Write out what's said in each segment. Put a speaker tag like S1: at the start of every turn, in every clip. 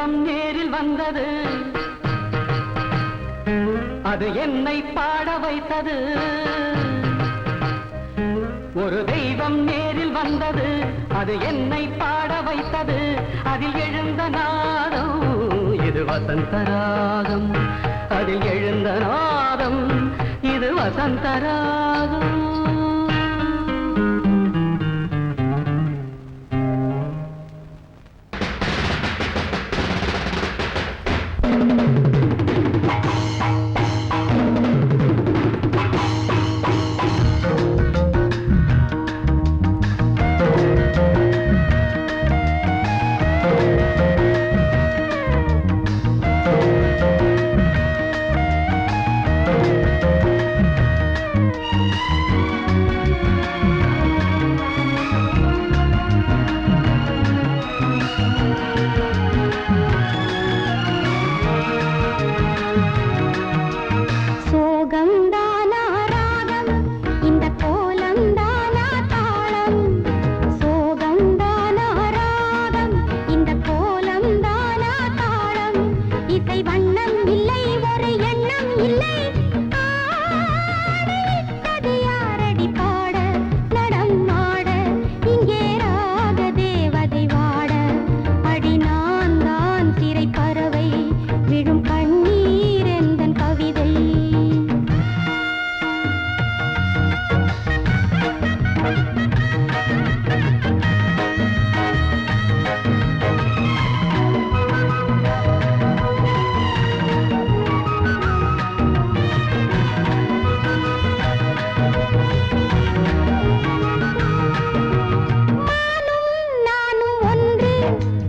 S1: தெய்வம் நேரில் வந்தது. அது என்னை பாட வைத்தது. ஒரு தெய்வம் நேரில் வந்தது. அது என்னை பாட வைத்தது. அதில் எழுந்த நாதம் இது வசந்த ராகம். அதில் எழுந்த நாதம் இது வசந்த ராகம்.
S2: Thank you.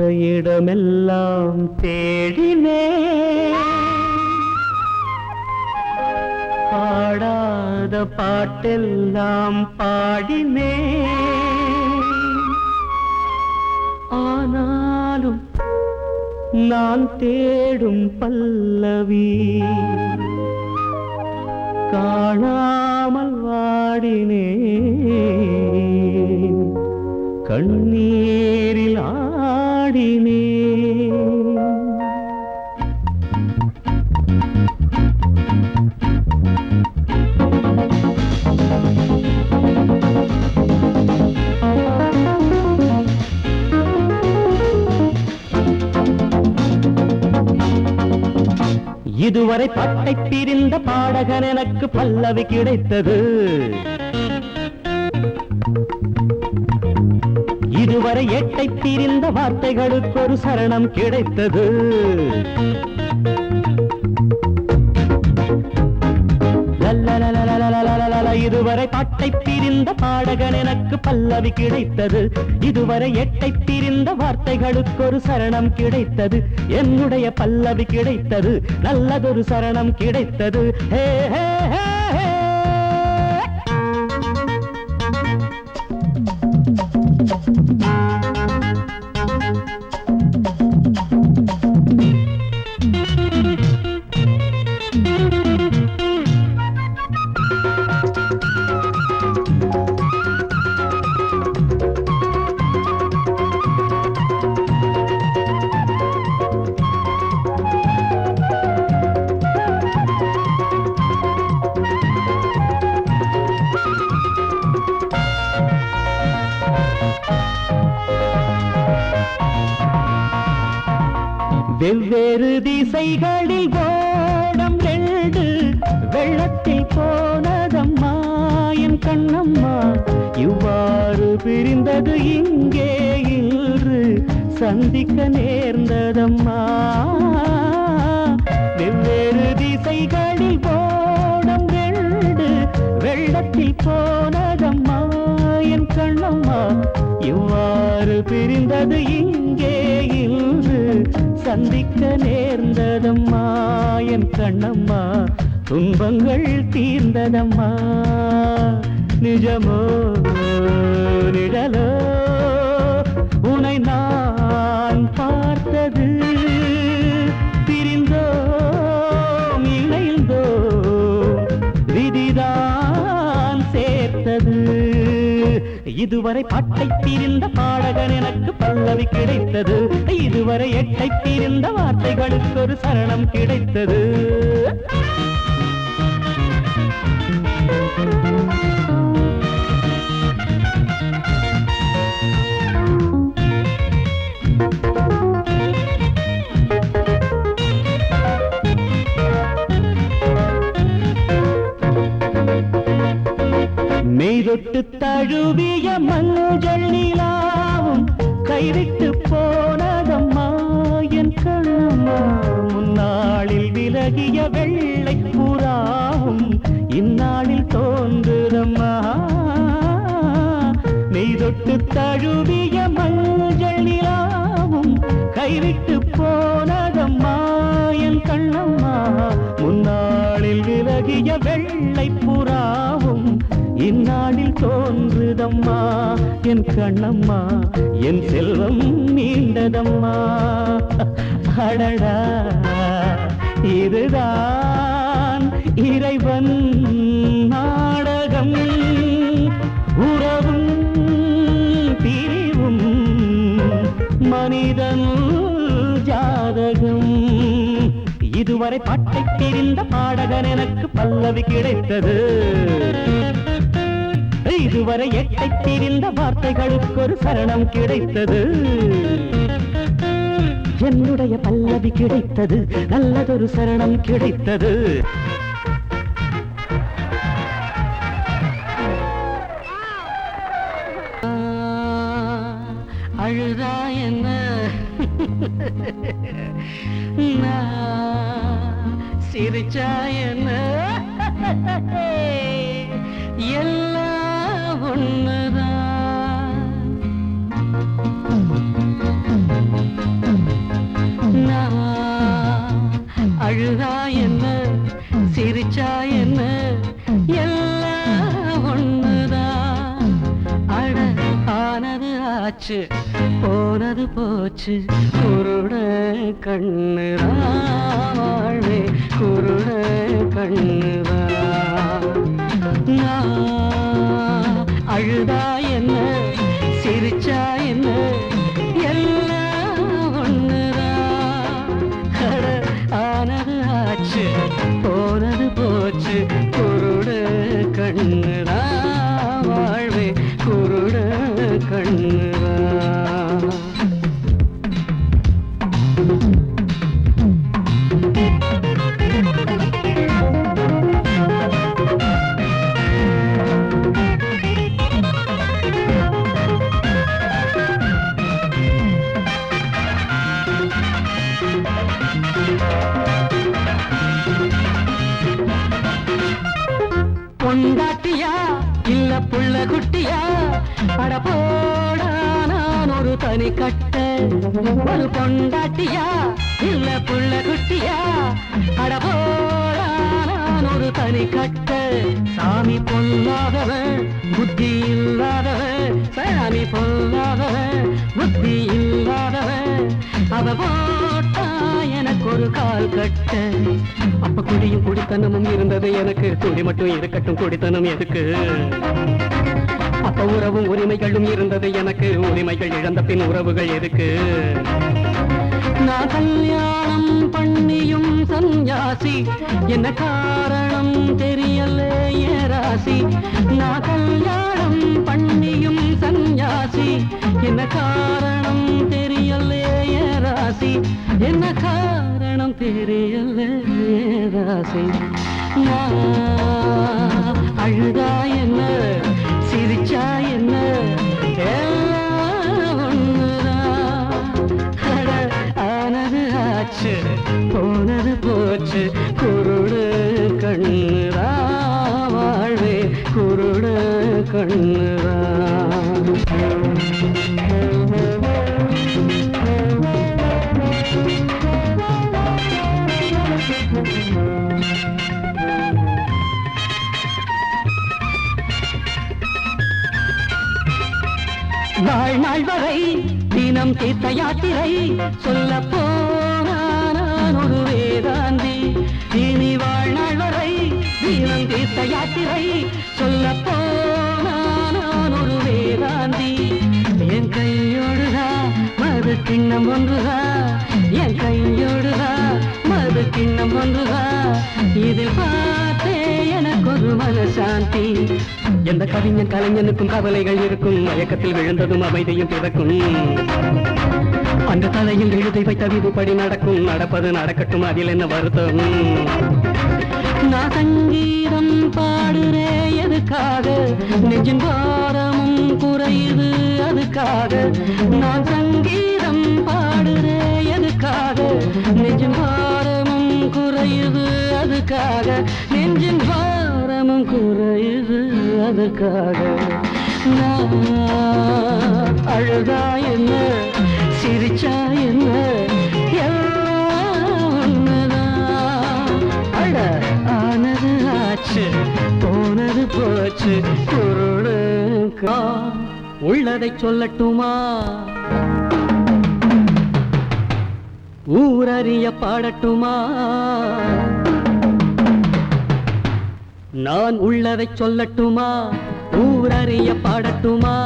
S3: இருந்த இடமெல்லாம் தேடினே. பாடாத பாட்டெல்லாம் பாடினே. ஆனாலும் நான் தேடும் பல்லவி காணாமல் வாடினே கண்ணீர் இதுவரை பட்டை பிரிந்த பாடகன் எனக்கு பல்லவி கிடைத்தது இதுவரை எட்டை பிரிந்த வார்த்தைகளுக்கு ஒரு சரணம் கிடைத்தது இதுவரை பட்டை பிரிந்த பாடகன் எனக்கு பல்லவி கிடைத்தது. இதுவரை எட்டை பிரிந்த வார்த்தைகளுக்கு ஒரு சரணம் கிடைத்தது. என்னுடைய பல்லவி கிடைத்தது. நல்லதொரு சரணம் கிடைத்தது. ஹே ஹே ஹே. திசைகளில் ஓடம் ரெண்டு வெள்ளத்தில் போனதம்மா என் கண்ணம்மா. இவ்வாறு பிரிந்தது இங்கே இன்று சந்திக்க நேர்ந்ததம்மா. வெவ்வேறு திசைகளில் ஓடம் ரெண்டு வெள்ளத்தில் போனதம்மா என் கண்ணம்மா. இவ்வாறு பிரிந்தது இங்கே இன்று சந்திக்க நேர்ந்ததம்மா என் கண்ணம்மா துன்பங்கள் தீர்ந்ததம்மா. நிஜமோ நிழலோ உனை நான் பார்த்தது. பிரிந்தோம் இணைந்தோம் விதிதான் சேர்த்தது. இதுவரை பாட்டை தீர்ந்த பாடகன் எனக்கு பல்லவி கிடைத்தது. இதுவரை எட்டை தீர்ந்த வார்த்தைகளுக்கு ஒரு சரணம் கிடைத்தது. மெய்தொட்டு தழுவிய மஞ்சள் நிலாவும் கைவிட்டு போனதம்மா என் கண்ணம்மா. முன்னாளில் விலகிய வெள்ளை புறாவும் இந்நாளில் தோன்றுதம்மா. மெய்தொட்டு தழுவிய மஞ்சள் நிலாவும் கைவிட்டு போனதம்மா என் கண்ணம்மா. முன்னாளில் விலகிய வெள்ளை புறாவும் இந்நாளில் தோன்றுதம்மா என் கண்ணம்மா என் செல்வம் நீண்டதம்மா. அடடா இதுதான் இறைவன் நாடகம். உறவும் பிரிவும் மனிதன் ஜாதகம். இதுவரை பாட்டை தெரிந்த பாடகன் எனக்கு பல்லவி கிடைத்தது. இதுவரை எட்டை பிரிந்த வார்த்தைகளுக்கு ஒரு சரணம் கிடைத்தது. என்னுடைய பல்லவி கிடைத்தது நல்லதொரு சரணம் கிடைத்தது. அழுதா என்ன? சிரிச்சா என்ன? எல்லாம் ஒண்ணுதான் அழுதா என்ன? சிரிச்சா என்ன? எல்லாம் ஒண்ணுதான் அட ஆனது ஆச்சு போனது போச்சு. குருட கண்ணுதான் வாழ்வே குருட கண்ணுதான். அழுதா என்ன? சிரிச்சா என்ன? எல்லாம் ஒண்ணுதான் ஆனது ஆச்சு போனது போச்சு. சாமி கட்ட சாமி பொல்லாதவன் புத்தி இல்லாதவன் சாமி பொல்லாதவன் புத்தி இல்லாதவன்.
S1: அவ போட்டா எனக்கு ஒரு கால் கட்ட. அப்ப குடியும் குடித்தனமும் இருந்தது எனக்கு. குடி மட்டும் இருக்கட்டும் குடித்தனம் எதுக்கு? அப்ப உறவும் உரிமைகளும் இருந்தது எனக்கு. உரிமைகள் இழந்த பின் உறவுகள் எதுக்கு? நான் கல்யாணம் பண்ணியும் சன்யாசி என்ன காரணம் தெரியல ஏ ராசி நான் கல்யாணம் பண்ணியும் சன்யாசி என்ன காரணம் தெரியல ஏ ராசி என்ன காரணம் தெரியல ஏ ராசி நான் அழுதா என்ன சிரிச்சா என்ன கண்ணுதா வாழ்நாள் வரை தினம் தீர்த்த யாத்திரை சொல்ல போனான் ஒரு வேதாந்தி. இனி வாழ்நாள் வரை தினம் தீர்த்த யாத்திரை சொல்ல போனான் காந்தி. என் கையோடுதா மது கிண்ணம் ஒன்றுதா? என் கையோடுதா மது கிண்ணம் ஒன்றுதா? இதில் பார்த்தே எனக்கு ஒரு மனசாந்தி. எந்த கவிஞன் கலைஞனுக்கும் கவலைகள் இருக்கும். மயக்கத்தில் விழுந்ததும் அமைதியும் பிறக்கும். அந்த தலையில் எழுதி வைத்த விதிப்படி நடக்கும். நடப்பது நடக்கட்டும் அதில் என்ன வருத்தம்? நான் சங்கீதம் பாடுறேன். அதுக்காக நெஞ்சின் பாரமும் குறையுது அதுக்காக நான் சங்கீதம் பாடுறே எதுக்காக? நெஞ்சின் பாரமும் குறையுது அதுக்காக நெஞ்சின் பாரமும் குறையுது அதுக்காக. நான் அழுதா என்ன? சிரிச்சா என்ன? போச்சு. போனது போச்சு குருடுக்கா உள்ளதை சொல்லட்டுமா? ஊரறிய பாடட்டுமா? நான் உள்ளதை சொல்லட்டுமா? ஊரறிய பாடட்டுமா?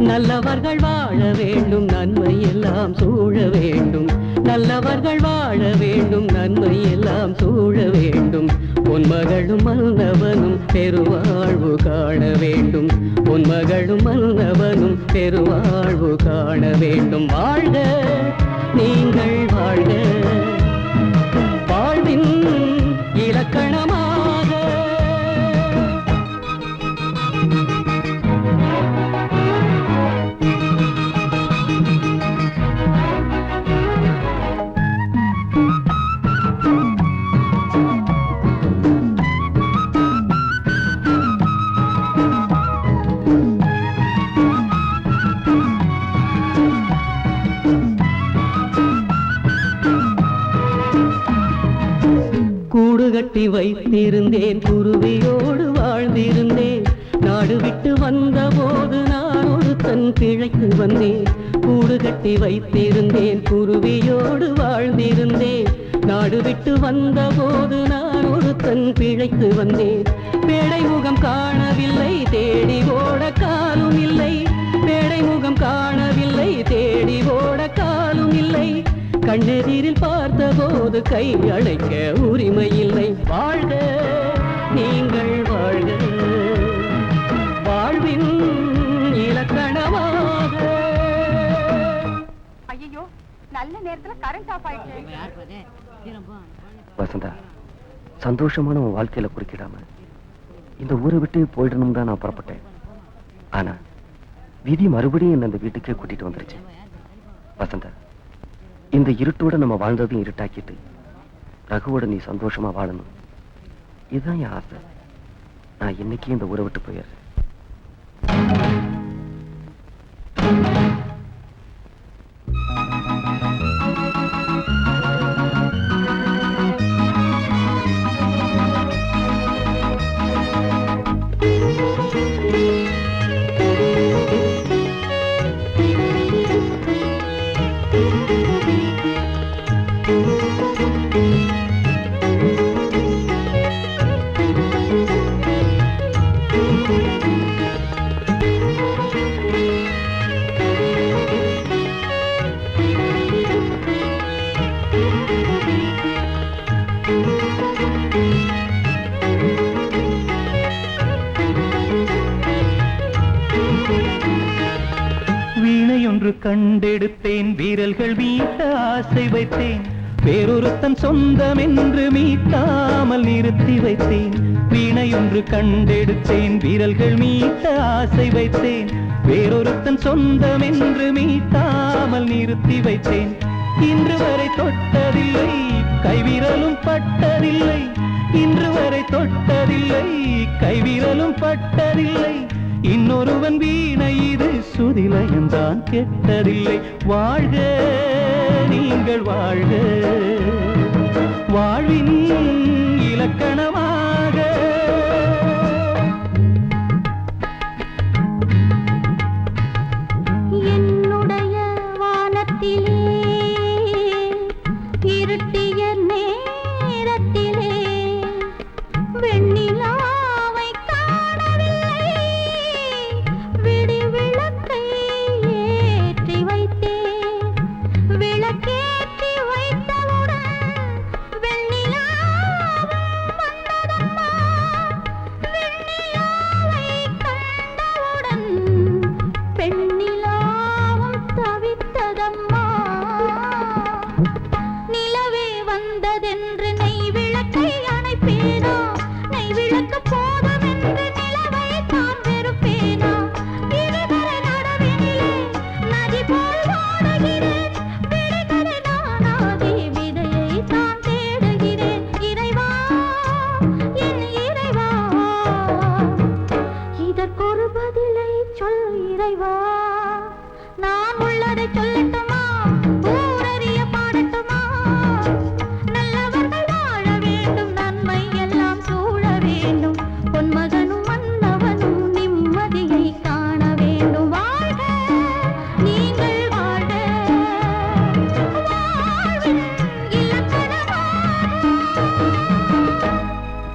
S1: நல்லவர்கள் வாழ வேண்டும் நன்மை எல்லாம் சூழ வேண்டும். நல்லவர்கள் வாழ வேண்டும் நன்மை எல்லாம் சூழ வேண்டும். பொன்மகளும் மன்னவனும் பெருவாழ்வு காண வேண்டும். பொன்மகளும் மன்னவனும் பெருவாழ்வு காண வேண்டும். வாழ்க நீங்கள் வாழ்க. கட்டி குருவியோடு வாழ்ந்திருந்தேன். நாடு விட்டு வந்த போது நான் ஒரு தன் பிழைக்கு வந்தேன். கூடு கட்டி வைத்திருந்தேன் குருவியோடு வாழ்ந்திருந்தேன். நாடு விட்டு வந்த போது நான் ஒரு தன் பிழைக்கு வந்தேன். பேடை முகம் காணவில்லை தேடி ஓட காலும் இல்லை. பேடை முகம் காணவில்லை தேடி ஓட காலும் இல்லை. கண்ணெதிரில் பார்த்தபோது கை அழைக்க உரிமை இல்லை
S4: வாழ நேரத்துல கரண்ட் ஆஃப் ஆயிடுச்சு.
S5: வசந்தா சந்தோஷமான உன் வாழ்க்கையில குறுக்கிடாம இந்த ஊரை விட்டு போயிடணும் தான் நான் புறப்பட்டேன். ஆனா விதி மறுபடியும் என்ன இந்த வீட்டுக்கே கூட்டிட்டு வந்துருச்சு. வசந்தா இந்த இருட்டோட நம்ம வாழ்ந்ததையும் இருட்டாக்கிட்டு ரகுவோட நீ சந்தோஷமா வாழணும். இதுதான் என் ஆசை. நான் இன்னைக்கு இந்த ஊரை விட்டு போயிடுறேன்.
S4: மீட்டாமல் வைத்தேன். வீணையொன்று கண்டெடுத்தேன். வீரல்கள் மீட்ட ஆசை வைத்தேன். வேறொருத்தன் சொந்தம் என்று மீட்டாமல் நிறுத்தி வைத்தேன். இன்று வரை தொட்டதில்லை. கைவிரலும் பட்டதில்லை. இன்று வரை தொட்டதில்லை. கைவிரலும் பட்டதில்லை. இன்னொருவன் வீணை இது சுதிலயம்தான் கெட்டதில்லை. வாழ்க நீங்கள் வாழ்க. வாழ்வின் இலக்கணமாக